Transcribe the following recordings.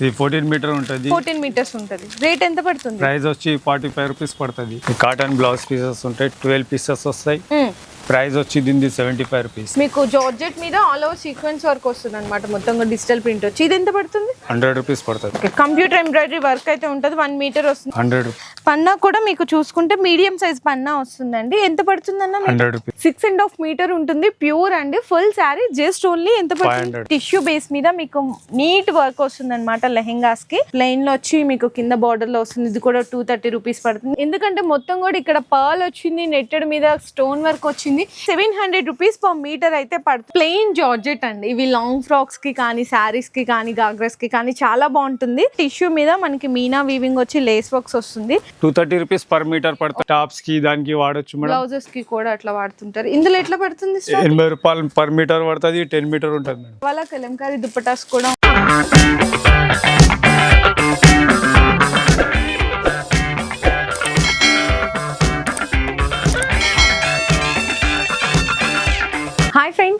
ఇది fourteen metre ఉంటుంది. Fourteen metres ఉంటుంది. రేట్ ఎంత పడుతుంది? ప్రైస్ వచ్చి ఫార్టీ ఫైవ్ రూపీస్ పడుతుంది. కాటన్ బ్లౌజ్ పీసెస్ ఉంటాయి ట్వెల్వ్ పీసెస్ వస్తాయి. మ్మ్. ప్రైస్ వచ్చి దీనిది సెవెంటీ ఫైవ్ రూపీస్. మీకు జార్జెట్ మీద ఆల్ ఓవర్ సీక్వెన్స్ వర్క్ వస్తుంది అనమాట మొత్తంగా డిజిటల్ ప్రింట్. వచ్చి ఇది ఎంత పడుతుంది? హండ్రెడ్ రూపీస్ పడుతుంది. కంప్యూటర్ ఎంబ్రాయిడరీ వర్క్ అయితే ఉంటుంది. వన్ మీటర్ వస్తుంది. హండ్రెడ్ పన్నా కూడా మీకు చూసుకుంటే మీడియం సైజ్ పన్నా వస్తుందండి. ఎంత పడుతుంది అన్న hundred rupees. Six and half metre ఉంటుంది. ప్యూర్ అండి ఫుల్ శారీ జస్ట్ ఓన్లీ ఎంత పడుతుంది? 500. టిష్యూ బేస్ మీద మీకు నీట్ వర్క్ వస్తుంది అనమాట లెహెంగాస్కి ప్లెయిన్లో వచ్చి మీకు కింద బార్డర్లో వస్తుంది. ఇది కూడా టూ థర్టీ రూపీస్ పడుతుంది. ఎందుకంటే మొత్తం కూడా ఇక్కడ పర్ల్ వచ్చింది. నెట్టెడ్ మీద స్టోన్ వర్క్ వచ్చింది. Seven hundred rupees per metre అయితే పడుతుంది. ప్లెయిన్ జార్జెట్ అండి. ఇవి లాంగ్ ఫ్రాక్స్కి కానీ శారీస్కి కానీ గాగ్రస్కి కానీ చాలా బాగుంటుంది. టిష్యూ మీద మనకి మీనా వీవింగ్ వచ్చి లేస్ వర్క్స్ వస్తుంది. Two thirty rupees per metre పడుతుంది. టాప్స్కి దానికి వాడొచ్చు బ్లౌజెస్కి కూడా అట్లా వాడుతుంటారు. ఇందులో ఎట్లా పడుతుంది? ఎనభై రూపాయలు పర్ మీటర్ పడుతుంది టెన్ మీటర్ ఉంటుంది వాళ్ళ కలంకారీ దుప్పటాస్ కూడా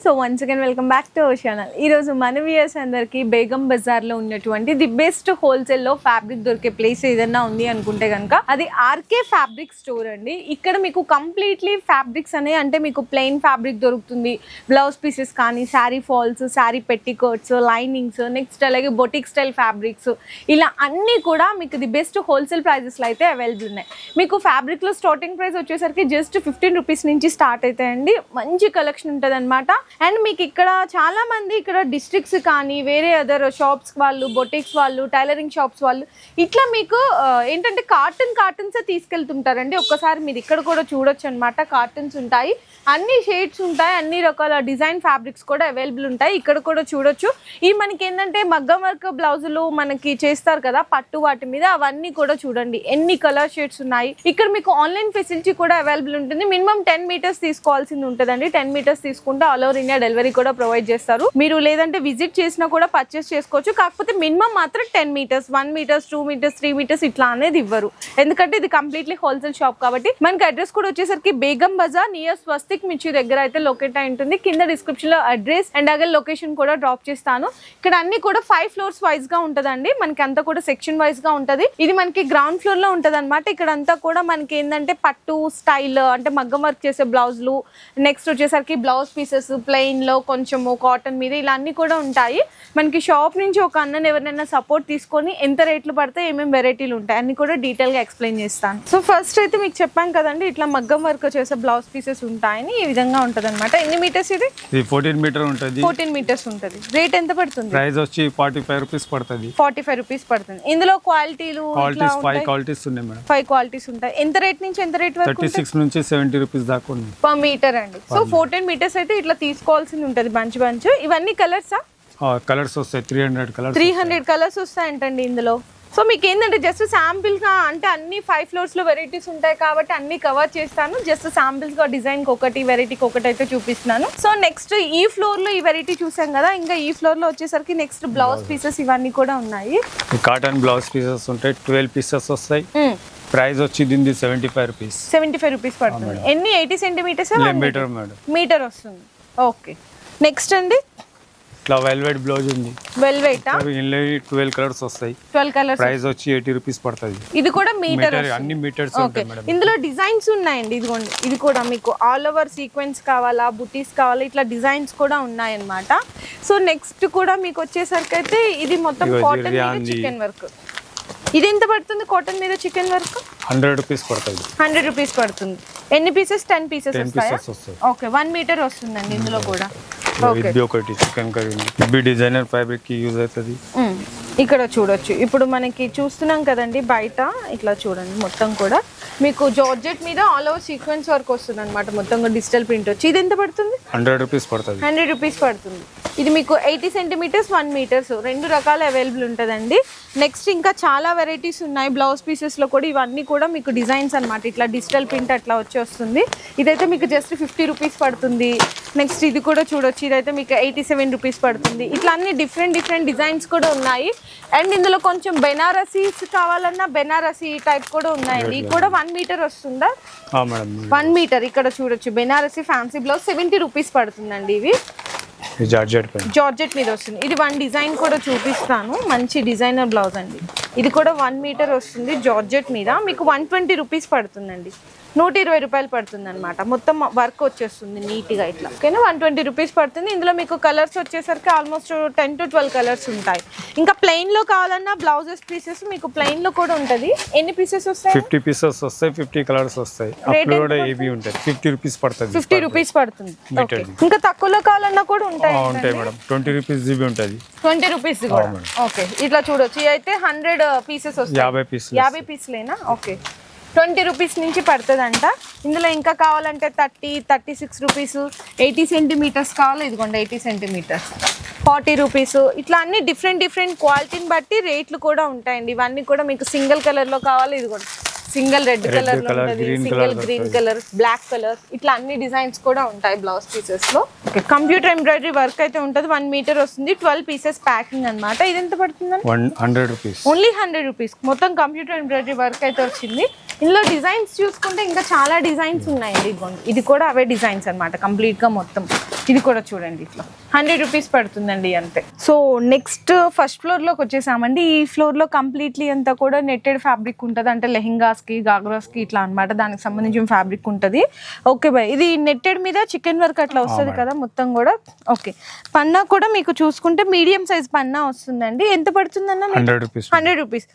so once again welcome back to our channel ఈరోజు మన వ్యూయర్స్ అందరికీ బేగం బజార్లో ఉన్నటువంటి ది బెస్ట్ హోల్సేల్లో ఫ్యాబ్రిక్ దొరికే ప్లేస్ ఏదైనా ఉంది అనుకుంటే కనుక అది ఆర్కే ఫ్యాబ్రిక్ స్టోర్ అండి. ఇక్కడ మీకు కంప్లీట్లీ ఫ్యాబ్రిక్స్ అనే అంటే మీకు ప్లెయిన్ ఫ్యాబ్రిక్ దొరుకుతుంది. బ్లౌజ్ పీసెస్ కానీ sari falls sari petticoats linings next అలాగే బొటిక్ స్టైల్ ఫ్యాబ్రిక్స్ ఇలా అన్నీ కూడా మీకు ది బెస్ట్ హోల్సేల్ ప్రైజెస్లో అయితే అవైలబుల్ ఉన్నాయి. మీకు ఫ్యాబ్రిక్లో స్టార్టింగ్ ప్రైస్ వచ్చేసరికి జస్ట్ ఫిఫ్టీన్ రూపీస్ నుంచి స్టార్ట్ అవుతాయండి. మంచి కలెక్షన్ ఉంటుంది అనమాట అండ్ మీకు ఇక్కడ చాలామంది ఇక్కడ డిస్ట్రిక్ట్స్ కానీ వేరే అదర్ షాప్స్ వాళ్ళు బొటిక్స్ వాళ్ళు టైలరింగ్ షాప్స్ వాళ్ళు ఇట్లా మీకు ఏంటంటే కార్టన్ కార్టన్సే తీసుకెళ్తుంటారండి? ఒక్కసారి మీరు ఇక్కడ కూడా చూడొచ్చు అనమాట కార్టన్స్ ఉంటాయి. అన్ని షేడ్స్ ఉంటాయి. అన్ని రకాల డిజైన్ ఫ్యాబ్రిక్స్ కూడా అవైలబుల్ ఉంటాయి. ఇక్కడ కూడా చూడొచ్చు. ఈ మనకి ఏంటంటే మగ్గం వర్క్ బ్లౌజులు మనకి చేస్తారు కదా పట్టు వాటి మీద అవన్నీ కూడా చూడండి. ఎన్ని కలర్ షేడ్స్ ఉన్నాయి. ఇక్కడ మీకు ఆన్లైన్ ఫెసిలిటీ కూడా అవైలబుల్ ఉంటుంది. మినిమం టెన్ మీటర్స్ తీసుకోవాల్సింది ఉంటుందండి. టెన్ మీటర్స్ తీసుకుంటే ఆల్ ఓవర్ ఇండియా డెలివరీ కూడా ప్రొవైడ్ చేస్తారు. మీరు లేదంటే విజిట్ చేసినా కూడా పర్చేస్ చేసుకోవచ్చు. కాకపోతే మినిమం మాత్రం ten metres one metres two metres three metres ఇట్లా అనేది ఇవ్వరు. ఎందుకంటే ఇది కంప్లీట్లీ హోల్సేల్ షాప్ కాబట్టి మనకి అడ్రస్ కూడా వచ్చేసరికి బేగం బజార్ నియర్ స్వస్తిక్ మిర్చి దగ్గర అయితే లొకేట్ అయి ఉంటుంది. కింద డిస్క్రిప్షన్లో అడ్రస్ అండ్ అలాగే లొకేషన్ కూడా డ్రాప్ చేస్తాను. ఇక్కడ అన్ని కూడా ఫైవ్ ఫ్లోర్స్ వైజ్గా ఉంటదండి. మనకి అంతా కూడా సెక్షన్ వైజ్గా ఉంటది. ఇది మనకి గ్రౌండ్ ఫ్లోర్లో ఉంటది అనమాట ఇక్కడ అంతా కూడా మనకి ఏంటంటే పట్టు స్టైల్ అంటే మగ్గం వర్క్ చేసే బ్లౌజ్లు నెక్స్ట్ వచ్చేసరికి బ్లౌజ్ పీసెస్ ప్లెయిన్లో కొంచెము కాటన్ మీద ఇలా అన్ని కూడా ఉంటాయి. మనకి షాప్ నుంచి ఒక అన్నని ఎవరినైనా సపోర్ట్ తీసుకొని ఎంత రేట్లు పడితే ఏమేమి వెరైటీలు ఉంటాయి అన్ని కూడా డీటెయిల్గా ఎక్స్ప్లెయిన్ చేస్తాను. సో ఫస్ట్ అయితే మీకు చెప్పాను కదండి ఇట్లా మగ్గం వర్క్ చేసే బ్లౌజ్ పీసెస్ ఉంటాయని ఈ విధంగా ఉంటది అనమాట ఎన్ని మీటర్స్ ఇది? ఫోర్టీన్ మీటర్ ఉంటుంది. ఫోర్టీన్ మీటర్స్ ఉంటుంది. రేట్ ఎంత పడుతుంది? ప్రైస్ వచ్చి ఫార్టీ ఫైవ్ రూపీస్ పడుతుంది. ఫార్టీ ఫైవ్ రూపీస్ పడుతుంది. ఇందులో క్వాలిటీలు క్వాలిటీస్ ఫైవ్ క్వాలిటీస్ ఉన్నాయి మేడం. ఫైవ్ క్వాలిటీస్ ఉంటాయి. ఎంత రేట్ నుంచి ఎంత రేట్ వరకు థర్టీ సిక్స్ నుంచి సెవెంటీ రూపీస్ దాకా ఉంది పర్ మీటర్ అండి. సో ఫోర్టీన్ మీటర్స్ అయితే ఇట్లా తీసుకోవాల్సింది ఉంటుంది బంచ్ బంచ్. ఇవన్నీ కలర్సా? కలర్స్ వస్తాయి. Three hundred colours three hundred colours వస్తాయంటండి ఇందులో. సో మీకు ఏంటంటే జస్ట్ శాంపిల్గా అంటే అన్ని ఫైవ్ ఫ్లోర్స్లో వెరైటీస్ ఉంటాయి కాబట్టి అన్ని కవర్ చేస్తాను. జస్ట్ శాంపిల్స్గా డిజైన్కి ఒకటి వెరైటీకి ఒకటి అయితే చూపిస్తున్నాను. సో నెక్స్ట్ ఈ ఫ్లోర్లో ఈ వెరైటీ చూసాం కదా ఇంకా ఈ ఫ్లోర్లో వచ్చేసరికి నెక్స్ట్ బ్లౌజ్ పీసెస్ ఇవన్నీ కూడా ఉన్నాయి. కాటన్ బ్లౌజ్ పీసెస్ ఉంటాయి. ట్వెల్వ్ పీసెస్ వస్తాయి. ప్రైస్ వచ్చి దీనిది seventy five rupees seventy five rupees పడుతుంది ఎన్ని eighty centimetres metre madam metre వస్తుంది. ఓకే. నెక్స్ట్ అండి? ఇట్లా వెల్వెట్ బ్లౌజ్ ఉంది. వెల్వెటా ఇందులో ట్వెల్వ్ కలర్స్ వస్తాయి. ట్వెల్వ్ కలర్స్ ప్రైస్ వచ్చి ఎయిటీ రూపీస్ పడుతుంది. ఇది కూడా మీటర్ అన్ని మీటర్స్ ఓకే. ఉంటాయి మేడం ఇందులో డిజైన్స్ ఉన్నాయండి ఇదిగోండి. ఇది కూడా మీకు ఆల్ ఓవర్ సీక్వెన్స్ కావాలా బుటీస్ కావాలా ఇట్లా డిజైన్స్ కూడా ఉన్నాయన్నమాట. సో నెక్స్ట్ కూడా మీకు వచ్చేసరికి అయితే ఇది మొత్తం కాటన్. చికెన్ వర్క్ ఇది ఎంత పడుతుంది కాటన్ మీద చికెన్ వర్క్? హండ్రెడ్ రూపీస్ పడుతుంది. హండ్రెడ్ రూపీస్ పడుతుంది. ఎన్ని పీసెస్ టెన్ పీసెస్ వస్తాయా? ఓకే వన్ మీటర్ వస్తుందండి ఇందులో కూడా. ఓకే ఇది ఒకటి చికెన్ కర్రీ ఉంది. ఇది డిజైనర్ ఫ్యాబ్రిక్కి యూజ్ అవుతుంది. మ్మ్. ఇక్కడ చూడొచ్చు. ఇప్పుడు మనకి చూస్తున్నాం కదండి బయట. ఇట్లా చూడండి మొత్తం కూడా. మీకు జార్జెట్ మీద ఆల్ ఓవర్ సీక్వెన్స్ వర్క్ వస్తుంది అనమాట మొత్తం డిజిటల్ ప్రింట్ వచ్చి. ఇది ఎంత పడుతుంది? హండ్రెడ్ రూపీస్ పడుతుంది. హండ్రెడ్ రూపీస్ పడుతుంది. ఇది మీకు ఎయిటీ సెంటీమీటర్స్ వన్ మీటర్స్. రెండు రకాల అవైలబుల్ ఉంటుందండి. నెక్స్ట్ ఇంకా చాలా వెరైటీస్ ఉన్నాయి. బ్లౌజ్ పీసెస్లో కూడా ఇవన్నీ కూడా మీకు డిజైన్స్ అన్నమాట. ఇట్లా డిజిటల్ ప్రింట్ అట్లా వచ్చి వస్తుంది. ఇదైతే మీకు జస్ట్ ఫిఫ్టీ రూపీస్ పడుతుంది. నెక్స్ట్ ఇది కూడా చూడొచ్చు. ఇదైతే మీకు ఎయిటీ సెవెన్ రూపీస్ పడుతుంది. ఇట్లా అన్ని డిఫరెంట్ డిఫరెంట్ డిజైన్స్ కూడా ఉన్నాయి. అండ్ ఇందులో కొంచెం బెనారసీస్ కావాలన్నా బెనారసీ టైప్ కూడా ఉన్నాయండి. ఇది కూడా వన్ మీటర్ వస్తుందా? వన్ మీటర్ ఇక్కడ చూడొచ్చు. Banarasi fancy blouse seventy rupees పడుతుందండి ఇవి. జార్జెట్ జార్జెట్ మీద వస్తుంది. ఇది వన్ డిజైన్ కూడా చూపిస్తాను. మంచి డిజైనర్ బ్లౌజ్ అండి. ఇది కూడా వన్ మీటర్ వస్తుంది జార్జెట్ మీద. మీకు వన్ ట్వంటీ రూపీస్ పడుతుందండి. నూట ఇరవై రూపాయలు పడుతుంది అనమాట మొత్తం వర్క్ వచ్చేస్తుంది నీట్గా ఇట్లా. ఓకేనా? వన్ ట్వంటీ రూపీస్ పడుతుంది. ఇందులో మీకు కలర్స్ వచ్చేసరికి almost ten to twelve colours ఉంటాయి. ఇంకా ప్లెయిన్లో కావాలన్నా బ్లౌజెస్ పీసెస్ మీకు ప్లెయిన్లో కూడా ఉంటుంది. ఎన్ని పీసెస్ వస్తాయి? ఫిఫ్టీ పీసెస్ వస్తాయి ఫిఫ్టీ కలర్స్ వస్తాయి. ఫిఫ్టీ రూపీస్ పడుతుంది. ఫిఫ్టీ రూపీస్ పడుతుంది. ఇంకా తక్కువలో కావాలన్నా కూడా ఉంటాయి ఉంటాయి మేడం. ట్వంటీ రూపీస్ జీబీ ఉంటుంది. Twenty rupees. ఓకే. ఇట్లా చూడొచ్చు. అయితే హండ్రెడ్ పీసెస్ వస్తాయి. యాభై పీసులు యాభై పీసులేనా? ఓకే. ట్వంటీ రూపీస్ నుంచి పడుతుందంట. ఇందులో ఇంకా కావాలంటే thirty thirty six rupees eighty centimetres కావాలి. ఇదిగోండి ఎయిటీ సెంటీమీటర్స్. Forty rupees. ఇట్లా అన్ని డిఫరెంట్ డిఫరెంట్ క్వాలిటీని బట్టి రేట్లు కూడా ఉంటాయండి. ఇవన్నీ కూడా మీకు సింగిల్ కలర్లో కావాలి. ఇదిగోండి. Single red colour single green. Colour black colour. ఇట్లా అన్ని డిజైన్స్ కూడా ఉంటాయి బ్లౌజ్ పీసెస్లో. కంప్యూటర్ ఎంబ్రాయిడరీ వర్క్ అయితే ఉంటుంది. వన్ మీటర్ వస్తుంది. ట్వెల్వ్ పీసెస్ ప్యాకింగ్ అన్నమాట. ఇది ఎంత పడుతుందండి? One hundred rupees only hundred rupees మొత్తం కంప్యూటర్ ఎంబ్రాయిడరీ వర్క్ అయితే వచ్చింది. ఇందులో డిజైన్స్ చూసుకుంటే ఇంకా చాలా డిజైన్స్ ఉన్నాయండి ఇది కూడా అవే డిజైన్స్ అనమాట కంప్లీట్గా మొత్తం. ఇది కూడా చూడండి ఇట్లా. హండ్రెడ్ రూపీస్ పడుతుందండి అంతే. సో నెక్స్ట్ ఫస్ట్ ఫ్లోర్లోకి వచ్చేసామండి. ఈ ఫ్లోర్లో కంప్లీట్లీ అంతా కూడా నెట్టెడ్ ఫ్యాబ్రిక్ ఉంటుంది. అంటే లెహెంగాస్కి గాగ్రాస్కి ఇట్లా అన్నమాట. దానికి సంబంధించిన ఫ్యాబ్రిక్ ఉంటుంది. Okay bye. ఇది నెట్టెడ్ మీద చికెన్ వర్క్ అట్లా వస్తుంది కదా మొత్తం కూడా? ఓకే. పన్నా కూడా మీకు చూసుకుంటే మీడియం సైజ్ పన్నా వస్తుందండి. ఎంత పడుతుందన్న? Hundred rupees. Hundred rupees.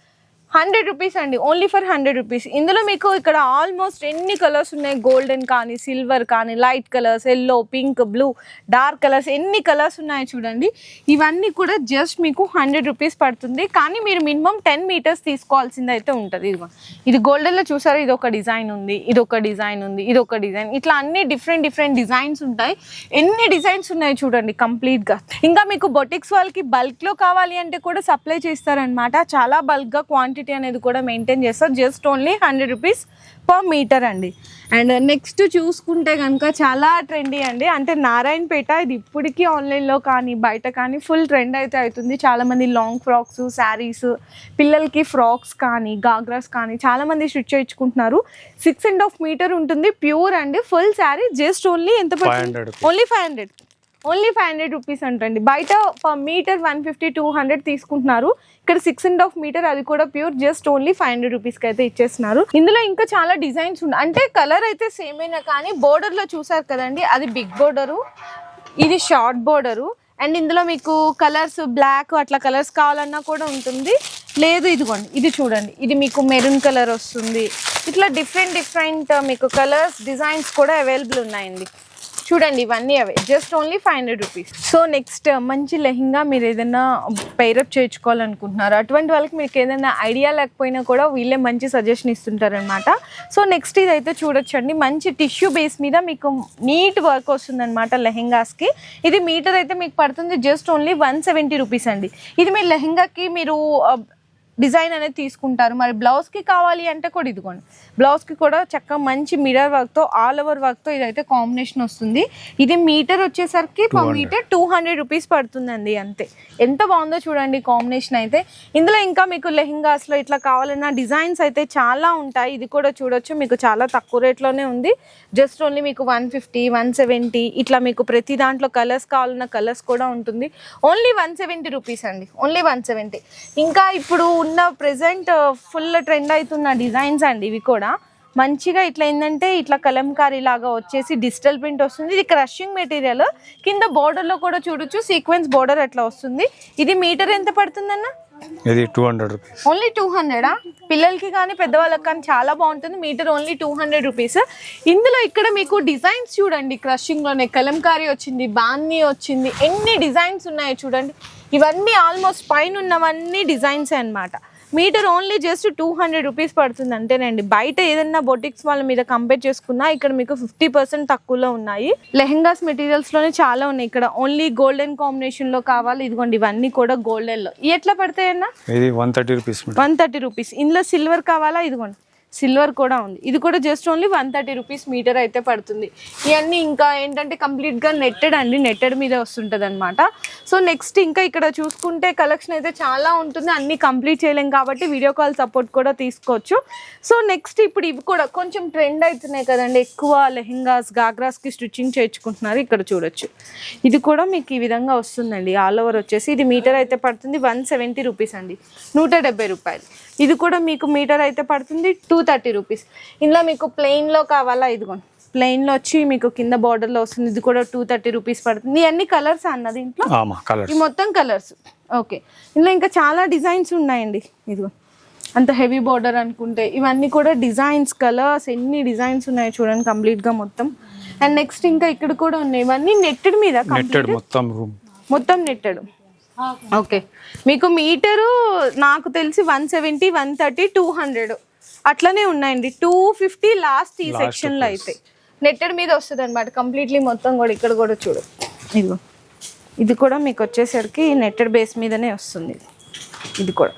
Hundred rupees అండి ఓన్లీ ఫర్ హండ్రెడ్ రూపీస్. ఇందులో మీకు ఇక్కడ ఆల్మోస్ట్ ఎన్ని కలర్స్ ఉన్నాయి? గోల్డెన్ కానీ సిల్వర్ కానీ light colours yellow pink blue dark colours ఎన్ని కలర్స్ ఉన్నాయి చూడండి. ఇవన్నీ కూడా జస్ట్ మీకు హండ్రెడ్ రూపీస్ పడుతుంది. కానీ మీరు మినిమం టెన్ మీటర్స్ తీసుకోవాల్సింది అయితే ఉంటుంది. ఇదిగో ఇది గోల్డెన్లో చూసారు? ఇది ఒక డిజైన్ ఉంది ఇది ఒక డిజైన్ ఉంది ఇది ఒక డిజైన్ ఇట్లా అన్ని డిఫరెంట్ డిఫరెంట్ డిజైన్స్ ఉంటాయి. ఎన్ని డిజైన్స్ ఉన్నాయి చూడండి కంప్లీట్గా ఇంకా మీకు బొటిక్స్ వాళ్ళకి బల్క్లో కావాలి అంటే కూడా సప్లై చేస్తారనమాట చాలా బల్క్గా క్వాంటిటీ అనేది కూడా మెయింటైన్ చేస్తారు just only hundred rupees per metre అండి. అండ్ నెక్స్ట్ చూసుకుంటే కనుక చాలా ట్రెండీ అండి. అంటే నారాయణపేట ఇది ఇప్పటికీ ఆన్లైన్లో కానీ బయట కానీ ఫుల్ ట్రెండ్ అయితే అవుతుంది. చాలామంది లాంగ్ ఫ్రాక్స్ శారీస్ పిల్లలకి ఫ్రాక్స్ కానీ గాగ్రాస్ కానీ చాలామంది స్టిచ్ చేయించుకుంటున్నారు. సిక్స్ అండ్ హాఫ్ మీటర్ ఉంటుంది. ప్యూర్ అండి. ఫుల్ శారీ జస్ట్ ఓన్లీ ఎంత పడుతుంది? 500 rupees. Only five hundred only five hundred rupees అంటండి. బయట per metre one fifty two hundred తీసుకుంటున్నారు. ఇక్కడ సిక్స్ అండ్ హాఫ్ మీటర్ అది కూడా pure just only five hundred రూపీస్కి అయితే ఇచ్చేస్తున్నారు. ఇందులో ఇంకా చాలా డిజైన్స్ ఉన్నాయి అంటే కలర్ అయితే సేమ్ అయినా కానీ బోర్డర్లో చూసారు కదండి అది బిగ్ బోర్డరు ఇది షార్ట్ బోర్డరు అండ్ ఇందులో మీకు కలర్స్ బ్లాక్ అట్లా కలర్స్ కావాలన్నా కూడా ఉంటుంది. లేదు ఇదిగోండి ఇది చూడండి ఇది మీకు మెరూన్ కలర్ వస్తుంది. ఇట్లా డిఫరెంట్ డిఫరెంట్ మీకు కలర్స్ డిజైన్స్ కూడా అవైలబుల్ ఉన్నాయండి. చూడండి ఇవన్నీ అవే. Just only five hundred rupees so next మంచి లెహింగా మీరు ఏదైనా పైరప్ చేయించుకోవాలనుకుంటున్నారు? అటువంటి వాళ్ళకి మీకు ఏదైనా ఐడియా లేకపోయినా కూడా వీళ్ళే మంచి సజెషన్ ఇస్తుంటారనమాట సో నెక్స్ట్ ఇదైతే చూడొచ్చండి. మంచి టిష్యూ బేస్ మీద మీకు నీట్ వర్క్ వస్తుందన్నమాట లెహెంగాస్కి. ఇది మీటర్ అయితే మీకు పడుతుంది just only one seventy rupees అండి. ఇది మీరు లెహెంగాకి మీరు uh, డిజైన్ అనేది తీసుకుంటారు. మరి బ్లౌజ్కి కావాలి అంటే కూడా ఇదిగోండి. బ్లౌజ్కి కూడా చక్కగా మంచి మిరర్ వర్క్తో ఆల్ ఓవర్ వర్క్తో ఇదైతే కాంబినేషన్ వస్తుంది. ఇది మీటర్ వచ్చేసరికి per 200. Metre two hundred rupees పడుతుందండి అంతే. ఎంత బాగుందో చూడండి కాంబినేషన్ అయితే. ఇందులో ఇంకా మీకు లెహెంగాస్లో ఇట్లా కావాలన్నా డిజైన్స్ అయితే చాలా ఉంటాయి. ఇది కూడా చూడొచ్చు. మీకు చాలా తక్కువ రేట్లోనే ఉంది. జస్ట్ ఓన్లీ మీకు వన్ ఫిఫ్టీ వన్ సెవెంటీ ఇట్లా మీకు ప్రతి దాంట్లో కలర్స్ కావాలన్న కలర్స్ కూడా ఉంటుంది. ఓన్లీ వన్ సెవెంటీ రూపీస్ అండి. ఓన్లీ వన్ సెవెంటీ ఇంకా ఇప్పుడు ఉన్న ప్రెసెంట్ ఫుల్ ట్రెండ్ అవుతున్న డిజైన్స్ అండి ఇవి కూడా. మంచిగా ఇట్లా ఏంటంటే ఇట్లా కలంకారీ లాగా వచ్చేసి డిజిటల్ ప్రింట్ వస్తుంది. ఇది క్రషింగ్ మెటీరియల్ కింద border లో కూడా చూడొచ్చు. సీక్వెన్స్ బోర్డర్ అట్లా వస్తుంది. ఇది మీటర్ ఎంత పడుతుందన్న? ఇది two hundred rupees only two హండ్రెడా పిల్లలకి కానీ పెద్దవాళ్ళకి కానీ చాలా బాగుంటుంది. Metre only two hundred rupees ఇందులో ఇక్కడ మీకు డిజైన్స్ చూడండి. క్రషింగ్లోనే కలంకారీ వచ్చింది బాన్ని వచ్చింది. ఎన్ని డిజైన్స్ ఉన్నాయో చూడండి. ఇవన్నీ ఆల్మోస్ట్ పైన ఉన్నవన్నీ డిజైన్స్ అన్నమాట. Metre only just two hundred rupees పడుతుంది అంటేనండి బయట ఏదైనా బొటిక్స్ వాళ్ళ మీద కంపేర్ చేసుకున్నా ఇక్కడ మీకు ఫిఫ్టీ పర్సెంట్ తక్కువలో ఉన్నాయి. లెహెంగాస్ మెటీరియల్స్లోనే చాలా ఉన్నాయి. ఇక్కడ ఓన్లీ గోల్డెన్ కాంబినేషన్లో కావాలి. ఇదిగోండి ఇవన్నీ కూడా గోల్డెన్లో ఎట్లా పడతాయన్నా? ఇది one thirty rupees one thirty rupees ఇందులో సిల్వర్ కావాలా? ఇదిగోండి. సిల్వర్ కూడా ఉంది. ఇది కూడా just only one thirty rupees metre అయితే పడుతుంది. ఇవన్నీ ఇంకా ఏంటంటే కంప్లీట్గా నెట్టెడ్ అండి. నెట్టెడ్ మీద వస్తుంటుంది అనమాట సో నెక్స్ట్ ఇంకా ఇక్కడ చూసుకుంటే కలెక్షన్ అయితే చాలా ఉంటుంది. అన్నీ కంప్లీట్ చేయలేం కాబట్టి వీడియో కాల్ సపోర్ట్ కూడా తీసుకోవచ్చు. సో నెక్స్ట్ ఇప్పుడు ఇవి కూడా కొంచెం ట్రెండ్ అవుతున్నాయి కదండి. ఎక్కువ లెహెంగాస్ గాగ్రాస్కి స్టిచ్చింగ్ చేర్చుకుంటున్నారు ఇక్కడ చూడొచ్చు. ఇది కూడా మీకు ఈ విధంగా వస్తుందండి. ఆల్ ఓవర్ వచ్చేసి ఇది మీటర్ అయితే పడుతుంది. వన్ సెవెంటీ రూపీస్ అండి. నూట రూపాయలు. ఇది కూడా మీకు మీటర్ అయితే పడుతుంది. Two thirty rupees. ఇందులో మీకు ప్లెయిన్లో కావాలా? ఇదిగోండి ప్లెయిన్లో వచ్చి మీకు కింద బార్డర్లో వస్తుంది. ఇది కూడా టూ థర్టీ రూపీస్ పడుతుంది. అన్ని కలర్స్ అన్నది ఇంట్లో ఆమా కలర్ ఈ మొత్తం కలర్స్. ఓకే. ఇందులో ఇంకా చాలా డిజైన్స్ ఉన్నాయండి. ఇదిగో. అంత హెవీ బార్డర్ అనుకుంటే ఇవన్నీ కూడా డిజైన్స్ కలర్స్ ఎన్ని డిజైన్స్ ఉన్నాయి చూడండి కంప్లీట్గా మొత్తం. అండ్ నెక్స్ట్ ఇంకా ఇక్కడ కూడా ఉన్నాయి. ఇవన్నీ నెట్టెడ్ మీద నెట్టెడ్ మొత్తం మొత్తం నెట్టెడ్. ఓకే. మీకు మీటరు నాకు తెలిసి one seventy one thirty two hundred. అట్లనే ఉన్నాయండి. టూ ఫిఫ్టీ లాస్ట్ ఈ సెక్షన్లో price. అయితే. నెట్టెడ్ మీద వస్తుంది అనమాట కంప్లీట్లీ మొత్తం కూడా ఇక్కడ కూడా చూడు. ఇదిగో. ఇది కూడా మీకు వచ్చేసరికి నెట్టెడ్ బేస్ మీదనే వస్తుంది. ఇది కూడా.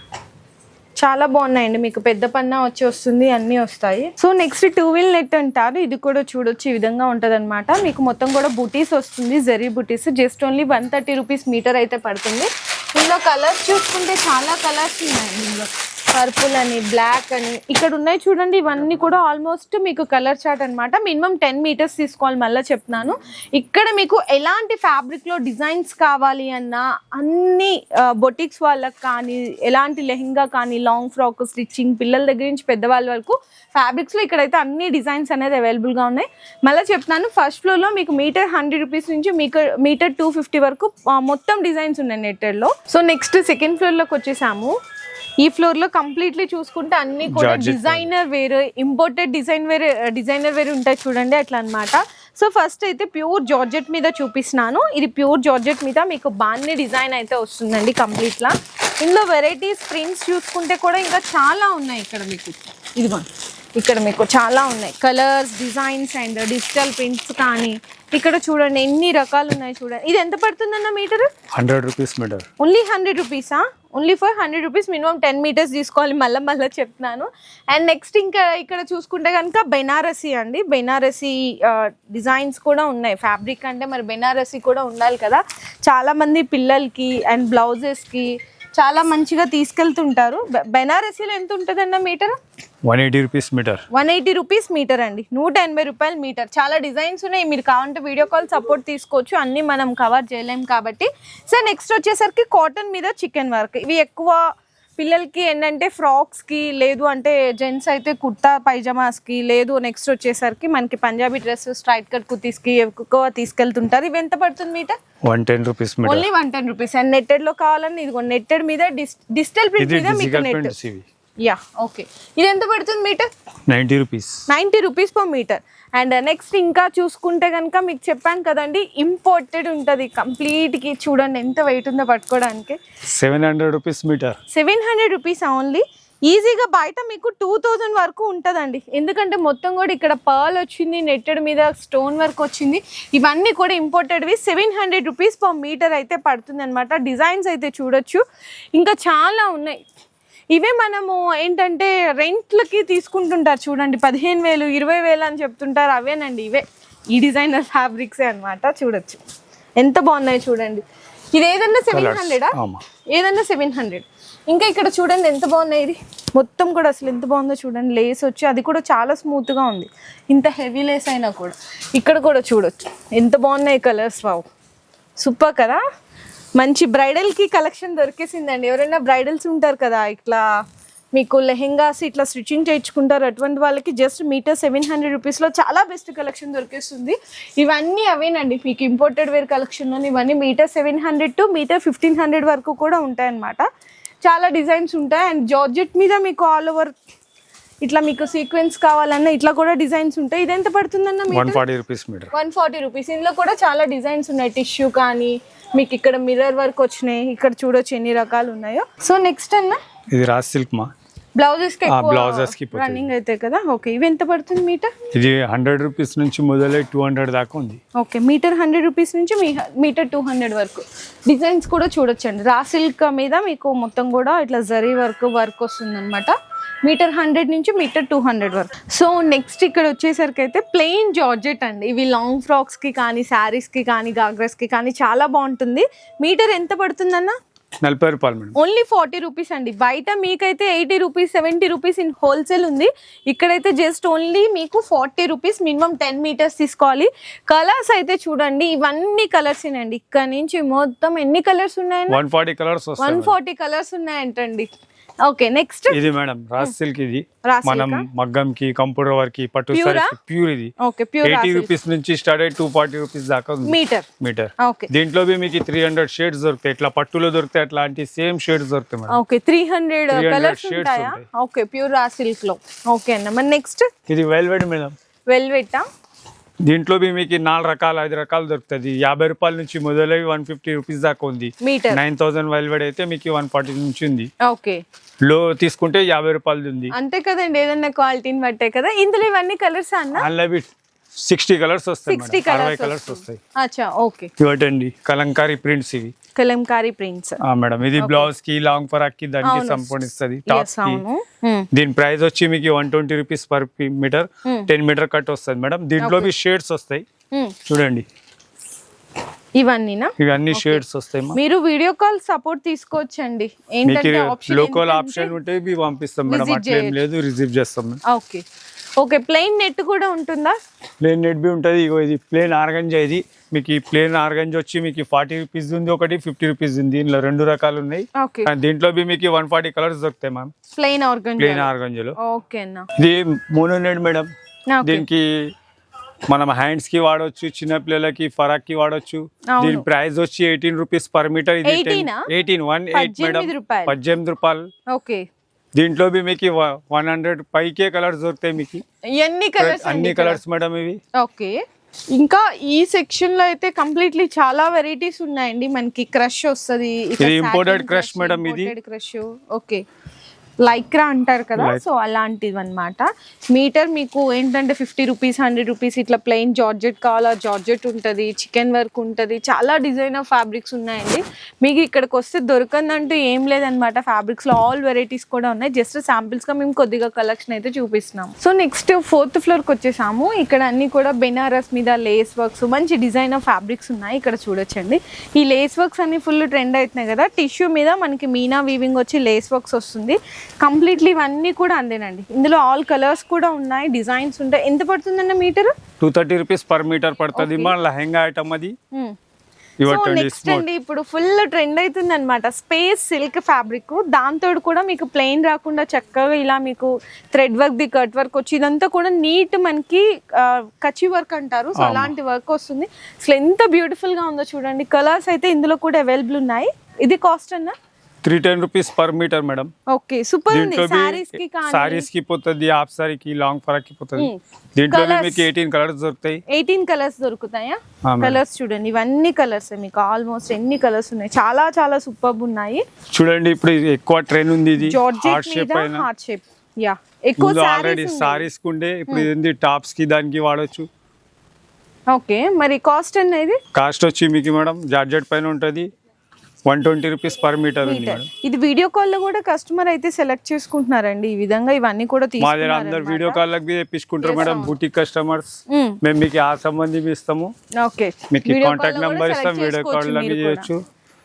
చాలా బాగున్నాయండి. మీకు పెద్ద పన్నా వచ్చి వస్తుంది అన్నీ వస్తాయి. So next two wheel net అంటారు. ఇది కూడా చూడొచ్చు. ఈ విధంగా ఉంటుంది మీకు మొత్తం కూడా బుటీస్ వస్తుంది. జరీ బుటీస్ just only one thirty rupees metre అయితే పడుతుంది. ఇందులో కలర్స్ చూసుకుంటే చాలా కలర్స్ ఉన్నాయండి ఇందులో. పర్పుల్ అని బ్లాక్ అని. ఇక్కడ ఉన్నాయి చూడండి ఇవన్నీ కూడా ఆల్మోస్ట్ మీకు కలర్ చార్ట్ అనమాట మినిమం టెన్ మీటర్స్ తీసుకోవాలి మళ్ళీ చెప్తున్నాను. ఇక్కడ మీకు ఎలాంటి ఫ్యాబ్రిక్లో డిజైన్స్ కావాలి అన్నా అన్ని బొటిక్స్ వాళ్ళకి కానీ ఎలాంటి లెహంగా కానీ లాంగ్ ఫ్రాక్ స్టిచ్చింగ్ పిల్లల దగ్గర నుంచి పెద్దవాళ్ళ వరకు ఫ్యాబ్రిక్స్లో ఇక్కడైతే అన్ని డిజైన్స్ అనేది అవైలబుల్గా ఉన్నాయి. మళ్ళీ చెప్తున్నాను ఫస్ట్ ఫ్లోర్లో మీకు మీటర్ హండ్రెడ్ రూపీస్ నుంచి మీకు మీటర్ టూ ఫిఫ్టీ వరకు మొత్తం డిజైన్స్ ఉన్నాయి నెట్టెడ్లో సో నెక్స్ట్ సెకండ్ ఫ్లోర్లోకి వచ్చేసాము. ఈ ఫ్లోర్లో కంప్లీట్లీ చూసుకుంటే అన్ని కూడా designer wear imported design wear designer wear ఉంటాయి చూడండి అట్లా అన్నమాట. సో ఫస్ట్ అయితే ప్యూర్ జార్జెట్ మీద చూపిస్తున్నాను. ఇది ప్యూర్ జార్జెట్ మీద మీకు బాన్ని డిజైన్ అయితే వస్తుందండి కంప్లీట్ లా. ఇందులో వెరైటీస్ ప్రింట్స్ చూసుకుంటే కూడా ఇంకా చాలా ఉన్నాయి ఇక్కడ మీకు. ఇదిగోండి ఇక్కడ మీకు చాలా ఉన్నాయి. Colours designs and digital prints కానీ ఇక్కడ చూడండి ఎన్ని రకాలు ఉన్నాయి చూడండి. ఇది ఎంత పడుతుందన్న metre hundred rupees metre. Only hundred రూపీసా only for hundred rupees minimum ten metres తీసుకోవాలి మళ్ళీ మళ్ళీ చెప్తున్నాను. అండ్ నెక్స్ట్ ఇంకా ఇక్కడ చూసుకుంటే కనుక బెనారసీ అండి. బెనారసీ డిజైన్స్ కూడా ఉన్నాయి. ఫ్యాబ్రిక్ అంటే మరి బెనారసీ కూడా ఉండాలి కదా. చాలామంది పిల్లలకి అండ్ బ్లౌజెస్కి చాలా మంచిగా తీసుకెళ్తుంటారు. బెనారసీలో ఎంత ఉంటుందన్న metre? One eighty rupees metre. One eighty rupees metre అండి. నూట ఎనభై రూపాయలు మీటర్. చాలా డిజైన్స్ ఉన్నాయి. మీరు కావాలంటే వీడియో కాల్ సపోర్ట్ తీసుకోవచ్చు. అన్నీ మనం కవర్ చేయలేం కాబట్టి. సో నెక్స్ట్ వచ్చేసరికి కాటన్ మీద చికెన్ వర్క్. ఇవి ఎక్కువ పిల్లలకి ఏంటంటే ఫ్రాక్స్కి లేదు అంటే జెంట్స్ అయితే కుర్తా పైజామాస్కి లేదు. నెక్స్ట్ వచ్చేసరికి మనకి పంజాబీ డ్రెస్ స్ట్రైట్ కట్ కుర్తీస్కి ఎక్కువ తీసుకెళ్తుంటారు. ఇవి ఎంత పడుతుంది metre? One ten rupees only one ten rupees. And నెట్టెడ్లో కావాలని ఇదిగో నెట్టెడ్ మీద డిజిటల్ ప్రింట్ మీద మీకు నెట్ యా ఓకే ఇది ఎంత పడుతుంది metre? Ninety rupees. Ninety rupees per metre. And next ఇంకా చూసుకుంటే కనుక మీకు చెప్పాను కదండి ఇంపోర్టెడ్ ఉంటుంది కంప్లీట్కి. చూడండి ఎంత వెయిట్ ఉందో పట్టుకోవడానికి. Seven hundred rupees metre seven hundred rupees only ఈజీగా బయట మీకు టూ థౌజండ్ వరకు ఉంటుందండి. ఎందుకంటే మొత్తం కూడా ఇక్కడ పర్ల్ వచ్చింది నెట్టెడ్ మీద స్టోన్ వర్క్ వచ్చింది. ఇవన్నీ కూడా ఇంపోర్టెడ్వి seven hundred rupees per metre అయితే పడుతుంది అనమాట డిజైన్స్ అయితే చూడొచ్చు. ఇంకా చాలా ఉన్నాయి. ఇవే మనము ఏంటంటే రెంట్లకి తీసుకుంటుంటారు చూడండి పదిహేను వేలు ఇరవై వేలు అని చెప్తుంటారు అవేనండి ఇవే. ఈ డిజైనర్ ఫ్యాబ్రిక్సే అనమాట చూడొచ్చు. ఎంత బాగున్నాయి చూడండి. ఇది ఏదన్నా సెవెన్. హండ్రెడా. ఏదన్నా సెవెన్ హండ్రెడ్. ఇంకా ఇక్కడ చూడండి ఎంత బాగున్నాయి ఇది. మొత్తం కూడా అసలు ఎంత బాగుందో చూడండి లేస్ వచ్చి అది కూడా చాలా స్మూత్గా ఉంది. ఇంత హెవీ లేస్ అయినా కూడా. ఇక్కడ కూడా చూడొచ్చు. ఎంత బాగున్నాయి కలర్స్ వావ్. సూపర్ కదా? మంచి బ్రైడల్కి కలెక్షన్ దొరికేసిందండి. ఎవరైనా బ్రైడల్స్ ఉంటారు కదా ఇట్లా మీకు లెహెంగాస్ ఇట్లా స్టిచ్చింగ్ చేయించుకుంటారు అటువంటి వాళ్ళకి జస్ట్ మీటర్ సెవెన్ హండ్రెడ్ రూపీస్లో చాలా బెస్ట్ కలెక్షన్ దొరికేస్తుంది. ఇవన్నీ అవేనండి మీకు ఇంపోర్టెడ్ వేర్ కలెక్షన్లో ఇవన్నీ metre seven hundred to metre fifteen hundred వరకు కూడా ఉంటాయన్నమాట. చాలా డిజైన్స్ ఉంటాయి. అండ్ జార్జెట్ మీద మీకు ఆల్ ఓవర్ ఇట్లా మీకు సీక్వెన్స్ కావాలన్నా ఇట్లా కూడా డిజైన్స్ ఉంటాయి. ఇది ఎంత పడుతుందన్న one forty rupees metre. One forty rupees. ఇందులో కూడా చాలా డిజైన్స్ ఉన్నాయి. టిష్యూ కానీ మీకు ఇక్కడ మిర్రర్ వర్క్ వచ్చినాయి. ఇక్కడ చూడొచ్చు ఎన్ని రకాలు ఉన్నాయో. సో నెక్స్ట్ అన్న? ఇది రాజ్ సిల్క్ మా. బ్లౌజెస్ blouses కి. రన్నింగ్ అయితే కదా? ఓకే ఇవి ఎంత పడుతుంది మీటర్ ఇది హండ్రెడ్ రూపీస్ నుంచి మొదలై టూ హండ్రెడ్ దాకా ఉంది. ఓకే మీటర్ హండ్రెడ్ రూపీస్ నుంచి మీటర్ టూ హండ్రెడ్ వరకు. డిజైన్స్ కూడా చూడొచ్చండి. రా సిల్క్ మీద మీకు మొత్తం కూడా ఇట్లా జరీ వర్క్ వర్క్ వస్తుంది అనమాట మీటర్ హండ్రెడ్ నుంచి మీటర్ టూ హండ్రెడ్ వరకు. సో నెక్స్ట్ ఇక్కడ వచ్చేసరికి అయితే ప్లెయిన్ జార్జెట్ అండి. ఇవి లాంగ్ ఫ్రాక్స్కి కానీ శారీస్కి కానీ గాగ్రస్కి కానీ చాలా బాగుంటుంది. మీటర్ ఎంత పడుతుందన్న? నలభై రూపాయలు మేడం. ఓన్లీ ఫార్టీ రూపీస్ అండి. బయట మీకైతే eighty rupees seventy rupees in wholesale ఉంది. ఇక్కడైతే జస్ట్ ఓన్లీ మీకు forty rupees minimum ten metres తీసుకోవాలి. కలర్స్ అయితే చూడండి ఇవన్నీ కలర్స్ అండి. ఇక్కడ నుంచి మొత్తం ఎన్ని కలర్స్ ఉన్నాయండి one forty colours one. Forty colours ఉన్నాయంటండి. Okay next. ఇది మేడం రాజ్ సిల్క్ ఇది. మనం మగ్గం కి కంప్యూటర్ వర్క్ పట్టు? ప్యూర్ ఇది. ఓకే ప్యూర్ ఎయిటీ రూపీస్ నుంచి స్టార్ట్ అయ్యి టూ ఫార్టీ రూపీస్ దాకా మీటర్ మీటర్ ఓకే. దీంట్లో మీకు త్రీ హండ్రెడ్ షేడ్స్ దొరుకుతాయి. ఇట్లా పట్టులో దొరుకుతాయి అట్లాంటి సేమ్ షేడ్స్ దొరుకుతాయి madam. Okay three hundred 300 colours ఉంటాయా. ఓకే ప్యూర్ రా సిల్క్లో ఓకే అన్న మరి నెక్స్ట్ ఇది వెల్వెడ్ మేడం. వెల్వెట్టా దీంట్లో మీకు నాలుగు రకాలు ఐదు రకాలు దొరుకుతుంది యాభై రూపాయల నుంచి మొదలై వన్ ఫిఫ్టీ రూపీస్ దాకా ఉంది. నైన్ థౌసండ్ వెల్వెడ్ అయితే మీకు వన్ ఫార్టీ నుంచి ఉంది. ఓకే. లో తీసుకుంటే యాభై రూపాయలది ఉంది. అంతే కదండి ఏదన్నా క్వాలిటీని బట్టే కదా. ఇందులో ఇవన్నీ కలర్స్ అన్న? అందులో బి సిక్స్టీ కలర్స్ వస్తాయి అరవై కలర్స్ వస్తాయి. ఓకే. ఇవటండి కలంకారీ ప్రింట్స్ ఇవి. కలంకారీ ప్రింట్స్. మేడం. ఇది బ్లౌజ్కి లాంగ్ ఫరాక్కి దానికి. సంపూర్ణిస్తుంది టాప్కి. Hmm. దీని ప్రైస్ వచ్చి మీకు one twenty rupees per metre. Hmm. Ten metre cut వస్తుంది మేడం. దీంట్లో మీ షేడ్స్ వస్తాయి. Hmm. చూడండి. ఇవన్నీనా? ఇవన్నీ షేడ్స్ వస్తాయి. మీరు వీడియో కాల్ సపోర్ట్ తీసుకోవచ్చండి. ఏంటంటే లోకల్ ఆప్షన్ ఉంటే ఇవి పంపిస్తాం మేడం. అట్లా లేదు రిసీవ్ చేస్తాం ఓకే ఓకే ప్లెయిన్ నెట్ కూడా ఉంటుందా? ప్లేన్ నెట్ బి ఉంటుంది. ఇగో ఇది ప్లేన్ ఆర్గంజా ఇది. మీకు ఈ ప్లేన్ ఆర్గంజా వచ్చి మీకు ఫార్టీ రూపీస్ ఉంది ఒకటి ఫిఫ్టీ రూపీస్ ఉంది. దీనిలో రెండు రకాలు ఉన్నాయి. దీంట్లో బి మీకు వన్ ఫార్టీ కలర్స్ దొరుకుతాయి మ్యామ్. ప్లెయిన్ ఆర్గంజాలో. ఓకే అన్న. ఇది మోనోనెడ్ మేడం. ఓకే. దీనికి మనం హ్యాండ్స్కి వాడొచ్చు చిన్న పిల్లలకి ఫరాక్కి వాడొచ్చు. దీని ప్రైస్ వచ్చి ఎయిటీన్ రూపీస్ పర్ మీటర్. ఇది 18 ఆ? Eighteen one eight madam. పద్దెనిమిది రూపాయలు. ఓకే. దీంట్లో బి మీకు వన్ హండ్రెడ్ పైకే కలర్స్ దొరుకుతాయి మీకు. అన్ని కలర్స్ మేడం ఇవి. ఓకే. ఇంకా ఈ సెక్షన్లో అయితే కంప్లీట్లీ చాలా వెరైటీస్ ఉన్నాయండి. మనకి క్రష్ వస్తుంది ఇది imported crush madam ఇది. క్రష్ ఓకే లైక్రా అంటారు కదా. సో అలాంటివి అనమాట మీటర్ మీకు ఏంటంటే ఫిఫ్టీ రూపీస్ హండ్రెడ్ రూపీస్ ఇట్లా ప్లెయిన్ జార్జెట్ కావాలా? జార్జెట్ ఉంటుంది చికెన్ వర్క్ ఉంటుంది చాలా డిజైన్ ఆఫ్ ఫ్యాబ్రిక్స్ ఉన్నాయండి. మీకు ఇక్కడికి వస్తే దొరకందంటూ ఏం లేదనమాట ఫ్యాబ్రిక్స్లో ఆల్ వెరైటీస్ కూడా ఉన్నాయి. జస్ట్ శాంపిల్స్గా మేము కొద్దిగా కలెక్షన్ అయితే చూపిస్తున్నాం. సో నెక్స్ట్ ఫోర్త్ ఫ్లోర్కి వచ్చేసాము. ఇక్కడ అన్ని కూడా బెనారస్ మీద లేస్ వర్క్స్ మంచి డిజైన్ ఆఫ్ ఫ్యాబ్రిక్స్ ఉన్నాయి. ఇక్కడ చూడొచ్చండి. ఈ లేస్ వర్క్స్ అన్ని ఫుల్ ట్రెండ్ అవుతున్నాయి కదా. టిష్యూ మీద మనకి మీనా వీవింగ్ వచ్చి లేస్ వర్క్స్ వస్తుంది. కంప్లీట్లీ ఇవన్నీ కూడా అందేనండి. ఇందులో ఆల్ కలర్స్ కూడా ఉన్నాయి డిజైన్స్ ఉంటాయి. ఎంత పడుతుందన్న metre? Two thirty rupees per metre పడుతుంది. మా లెహంగా ఐటమ్ అది. నెక్స్ట్ అండి ఇప్పుడు ఫుల్ ట్రెండ్ అవుతుంది అనమాట స్పేస్ సిల్క్ ఫ్యాబ్రిక్ దాంతో కూడా మీకు ప్లెయిన్ రాకుండా చక్కగా ఇలా మీకు thread work the cut work వచ్చి ఇదంతా కూడా నీట్ మనకి ఆ, కచి వర్క్ అంటారు. సో. అలాంటి వర్క్ వస్తుంది. అసలు ఎంత బ్యూటిఫుల్గా ఉందో చూడండి. కలర్స్ అయితే ఇందులో కూడా అవైలబుల్ ఉన్నాయి. ఇది కాస్ట్ అన్న? Three ten rupees per metre madam okay super ఉంది. సారీస్కి కానీ సారీస్కి పోతుంది హాఫ్ సారీకి లాంగ్ ఫరాక్కి పోతుంది. Hmm. దీంట్లో. మీకు ఎయిటీన్ కలర్స్ దొరుకుతాయి. ఎయిటీన్ కలర్స్ దొరుకుతాయా. కలర్స్ చూడండి ఇవన్నీ కలర్స్ మీకు. ఆల్మోస్ట్ ఎన్ని కలర్స్ ఉన్నాయి? చాలా చాలా సూపర్ ఉన్నాయి. చూడండి ఇప్పుడు ఎక్కువ ట్రెండ్ ఉంది ఇది. హార్ట్ షేప్ అయినా. హార్ట్ షేప్ యా ఎక్కువ ఆల్రెడీ సారీస్ సారీస్ కుండే ఇప్పుడు ఇది టాప్స్కి దానికి వాడొచ్చు. ఓకే మరి కాస్ట్ అనేది కాస్ట్ వచ్చి మీకు మేడం జార్జెట్ పైన ఉంటుంది. One twenty rupees per metre ఉంది మేడం. ఇది వీడియో కాల్లో కూడా కస్టమర్ అయితే సెలెక్ట్ చేసుకుంటున్నారండి. ఈ విధంగా ఇవన్నీ కూడా మా దగ్గర అందరు వీడియో కాల్లకు తెప్పించుకుంటారు మేడం బూటిక్ కస్టమర్స్ మేము మీకు ఆ సంబంధం ఇస్తాము. ఓకే మీకు కాంటాక్ట్ నెంబర్ ఇస్తాం వీడియో కాల్ లాగా చేయొచ్చు.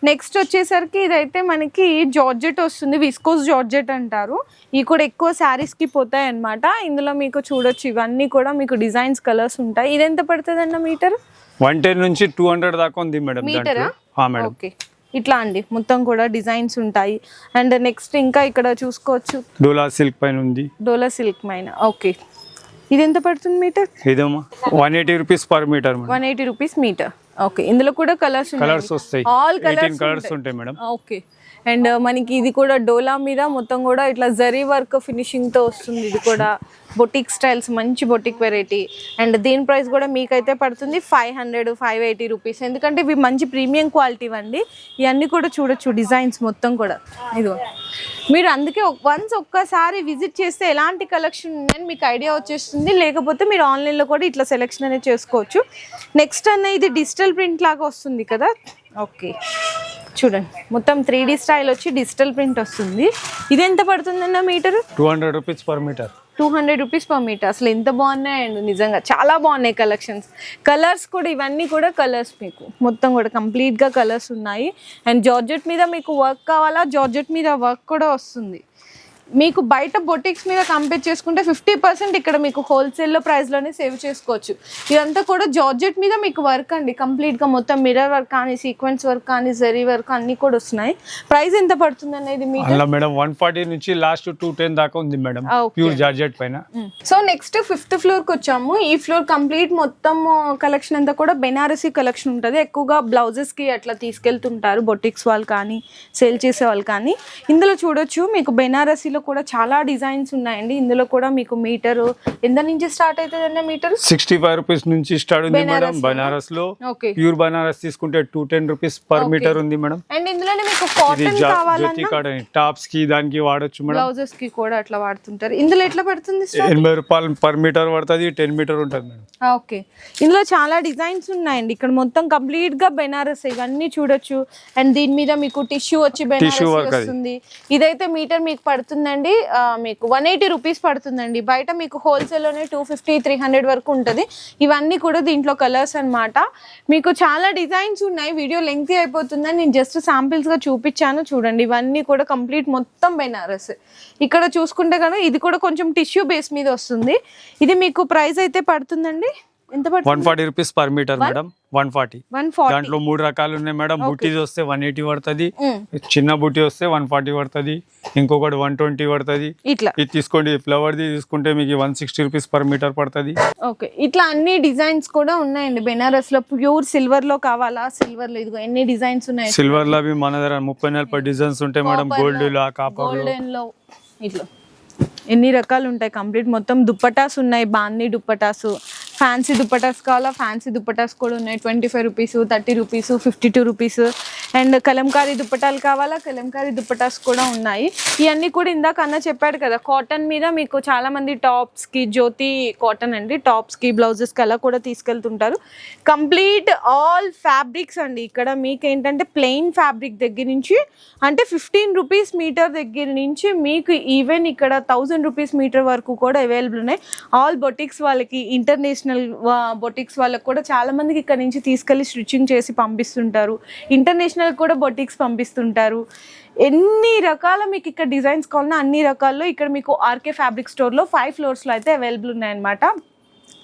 నెక్స్ట్ వచ్చేసరికి ఇదైతే మనకి జార్జెట్ వస్తుంది విస్కోస్ జార్జెట్ అంటారు. ఇవి కూడా ఎక్కువ శారీస్కి పోతాయి అన్నమాట ఇందులో మీకు చూడొచ్చు ఇవన్నీ కూడా మీకు డిజైన్స్ కలర్స్ ఉంటాయి. ఇది ఎంత పడుతుంది అన్న మీటర్ వన్ టెన్ నుంచి టూ హండ్రెడ్ దాకా ఉంది మేడం మీటరా మేడం. ఓకే ఇట్లా అండి. మొత్తం కూడా డిజైన్స్ ఉంటాయి. అండ్ నెక్స్ట్ ఇంకా ఇక్కడ చూసుకోవచ్చు. డోలా సిల్క్ పైన ఉంది. డోలా సిల్క్ మైన ఓకే. ఇది ఎంత పడుతుంది metre? ఇదేమా one eighty rupees per metre one eighty rupees metre. Okay. ఇందులో కూడా కలర్స్ కలర్స్ వస్తాయి. ఆల్ కలర్స్ కలర్స్ ఉంటాయి మేడం. ఓకే. అండ్ మనకి ఇది కూడా డోలా మీద మొత్తం కూడా ఇట్లా జరీ వర్క్ ఫినిషింగ్తో వస్తుంది. ఇది కూడా బొటిక్ స్టైల్స్ మంచి బొటిక్ వెరైటీ అండ్ దీని ప్రైస్ కూడా మీకైతే పడుతుంది five hundred five eighty rupees. ఎందుకంటే ఇవి మంచి ప్రీమియం క్వాలిటీ అండి. ఇవన్నీ కూడా చూడొచ్చు డిజైన్స్ మొత్తం కూడా. ఇదిగో. మీరు అందుకే వన్స్ ఒక్కసారి విజిట్ చేస్తే ఎలాంటి కలెక్షన్ ఉందని మీకు ఐడియా వచ్చేస్తుంది. లేకపోతే మీరు ఆన్లైన్లో కూడా ఇట్లా సెలెక్షన్ అనేది చేసుకోవచ్చు. నెక్స్ట్ అన్న ఇది డిజిటల్ ప్రింట్ లాగా వస్తుంది కదా? ఓకే. చూడండి. మొత్తం త్రీ డి స్టైల్ వచ్చి డిజిటల్ ప్రింట్ వస్తుంది. ఇది ఎంత పడుతుందన్న metre two hundred rupees per metre two hundred rupees per metre అసలు ఎంత బాగున్నాయండి నిజంగా. చాలా బాగున్నాయి కలెక్షన్స్ కలర్స్ కూడా ఇవన్నీ కూడా కలర్స్ మీకు. మొత్తం కూడా కంప్లీట్గా కలర్స్ ఉన్నాయి. అండ్ జార్జెట్ మీద మీకు వర్క్ కావాలా? జార్జెట్ మీద వర్క్ కూడా వస్తుంది. మీకు బయట బొటిక్స్ మీద కంపేర్ చేసుకుంటే ఫిఫ్టీ పర్సెంట్ ఇక్కడ మీకు హోల్సేల్లో ప్రైస్లోనే సేవ్ చేసుకోవచ్చు. ఇదంతా కూడా జార్జెట్ మీద మీకు వర్క్ అండి. కంప్లీట్గా మొత్తం మిర్రర్ వర్క్ కానీ సీక్వెన్స్ వర్క్ కానీ జరీ వర్క్ అన్నీ కూడా వస్తున్నాయి. ప్రైస్ ఎంత పడుతుంది అనేది మీకు మేడం వన్ ఫార్టీ నుంచి లాస్ట్ టూ టెన్ దాకా ఉంది మేడం. ప్యూర్ జార్జెట్ పైన. సో నెక్స్ట్ ఫిఫ్త్ ఫ్లోర్కి వచ్చాము. ఈ ఫ్లోర్ కంప్లీట్ మొత్తం కలెక్షన్ అంతా కూడా బెనారసీ కలెక్షన్ ఉంటుంది. ఎక్కువగా బ్లౌజెస్కి అట్లా తీసుకెళ్తుంటారు బొటిక్స్ వాళ్ళు కానీ సేల్ చేసే వాళ్ళు కానీ. ఇందులో చూడొచ్చు మీకు బెనారసీలో కూడా చాలా డిజైన్స్ ఉన్నాయండి. ఇందులో కూడా మీకు మీటరు ఎంత నుంచి స్టార్ట్ అవుతుంది మీటర్? సిక్స్టీ ఫైవ్ రూపీస్ నుంచి స్టార్ట్ ఉంది మేడం బెనారస్. లో ప్యూర్ బనారస్ తీసుకుంటే two ten rupees per metre ఉంది మేడం. అండ్ ఇందులోనే మీకు కాటన్ కావాలన్నా టాప్స్కి దానికి వాడొచ్చు మేడం. బ్లౌజెస్కి కూడా అట్లా వాడుతుంటారు. ఇందులో ఎట్లా పడుతుంది? ఎనభై రూపాయలు పర్ మీటర్ పడుతుంది టెన్ మీటర్ ఉంటుంది మేడం. ఓకే. ఇందులో చాలా డిజైన్స్ ఉన్నాయండి. ఇక్కడ మొత్తం కంప్లీట్గా బెనారస్ ఇవన్నీ చూడొచ్చు. అండ్ దీని మీద మీకు టిష్యూ వచ్చి బెనారస్. వస్తుంది. ఇదైతే మీటర్ మీకు పడుతుందండి. ఆ, మీకు వన్ ఎయిటీ రూపీస్ పడుతుందండి. బయట మీకు హోల్సేల్లోనే టూ ఫిఫ్టీ త్రీ హండ్రెడ్ వరకు ఉంటుంది. ఇవన్నీ కూడా దీంట్లో కలర్స్ అన్నమాట. మీకు చాలా డిజైన్స్ ఉన్నాయి. వీడియో లెంగ్తీ అయిపోతుందని నేను జస్ట్ శాంపిల్స్గా చూపించాను. చూడండి ఇవన్నీ కూడా కంప్లీట్ మొత్తం బెనారస్ ఇక్కడ చూసుకుంటే కనుక ఇది కూడా కొంచెం టిష్యూ బేస్ మీద వస్తుంది. ఇది మీకు ప్రైస్ అయితే పడుతుందండి? ఎంత one forty rupees per metre madam one forty. One forty. దాంట్లో మూడు రకాలు ఉన్నాయి మేడం. బుట్టీస్ వస్తే వన్ ఎయిటీ పడుతుంది. చిన్న బుట్టి వస్తే వన్ ఫార్టీ పడుతుంది. ఇంకొకటి వన్ ట్వంటీ పడుతుంది. ఇట్లా. ఇది తీసుకోండి ఫ్లవర్ ది తీసుకుంటే మీకు one sixty rupees per metre పడుతుంది. ఓకే. ఇట్లా అన్ని డిజైన్స్ కూడా ఉన్నాయండి. బెనారస్లో ప్యూర్ సిల్వర్లో కావాలా? సిల్వర్లో ఇదిగో ఎన్ని డిజైన్స్ ఉన్నాయి? సిల్వర్లో అవి మన దగ్గర ముప్పై నలభై డిజైన్స్ ఉంటాయి మేడం. గోల్డ్లో కాపర్లో ఇట్లా. ఎన్ని రకాలు ఉంటాయి? కంప్లీట్ మొత్తం దుప్పటాస్ ఉన్నాయి. బాన్ని దుప్పటాస్ ఫ్యాన్సీ దుప్పటాస్ కావాలా? ఫ్యాన్సీ దుప్పటాస్ కూడా ఉన్నాయి. Twenty five rupees thirty rupees fifty two rupees and Kalamkari దుప్పటాలు కావాలా? కలంకారీ దుప్పటాస్ కూడా ఉన్నాయి. ఇవన్నీ కూడా ఇందాక అన్న చెప్పాడు కదా కాటన్ మీద మీకు చాలా మంది జ్యోతి కాటన్ అండి టాప్స్కి బ్లౌజెస్కి అలా కూడా తీసుకెళ్తుంటారు. కంప్లీట్ ఆల్ ఫ్యాబ్రిక్స్ అండి. ఇక్కడ మీకు ఏంటంటే ప్లెయిన్ ఫ్యాబ్రిక్ దగ్గర నుంచి అంటే ఫిఫ్టీన్ రూపీస్ మీటర్ దగ్గర నుంచి మీకు ఈవెన్ ఇక్కడ థౌజండ్ రూపీస్ మీటర్ వరకు కూడా అవైలబుల్ ఉన్నాయి. ఆల్ బొటిక్స్ వాళ్ళకి ఇంటర్నేషనల్ బొటిక్స్ వాళ్ళకి కూడా చాలా మందికి ఇక్కడ నుంచి తీసుకెళ్ళి స్టిచ్చింగ్ చేసి పంపిస్తుంటారు. ఇంటర్నేషనల్ ఇంటర్నేషనల్ కూడా బొటిక్స్ పంపిస్తుంటారు. ఎన్ని రకాల మీకు ఇక్కడ డిజైన్స్ కావాలన్నా అన్ని రకాల్లో ఇక్కడ మీకు ఆర్కే ఫ్యాబ్రిక్ స్టోర్లో ఫైవ్ ఫ్లోర్స్లో అయితే అవైలబుల్ ఉన్నాయన్నమాట.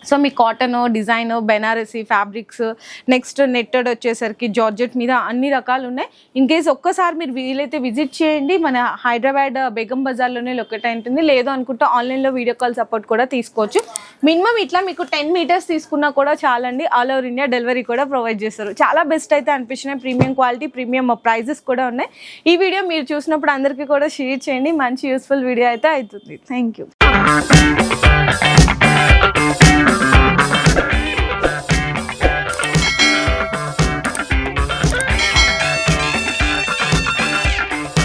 సో మీ cotton design Banarasi fabrics next netted వచ్చేసరికి జార్జెట్ మీద అన్ని రకాలు ఉన్నాయి ఇన్ కేస్ ఒక్కసారి మీరు వీలైతే విజిట్ చేయండి. మన హైదరాబాద్ బేగం బజార్లోనే లొకేట్ ఉంటుంది లేదు అనుకుంటే ఆన్లైన్లో వీడియో కాల్ సపోర్ట్ కూడా తీసుకోవచ్చు. మినిమం ఇట్లా మీకు టెన్ మీటర్స్ తీసుకున్నా కూడా చాలండి. ఆల్ ఓవర్ ఇండియా డెలివరీ కూడా ప్రొవైడ్ చేస్తారు. చాలా బెస్ట్ అయితే అనిపించినాయి. ప్రీమియం క్వాలిటీ ప్రీమియం ప్రైజెస్ కూడా ఉన్నాయి. ఈ వీడియో మీరు చూసినప్పుడు అందరికీ కూడా షేర్ చేయండి. మంచి యూస్ఫుల్ వీడియో అయితే అవుతుంది. Thank you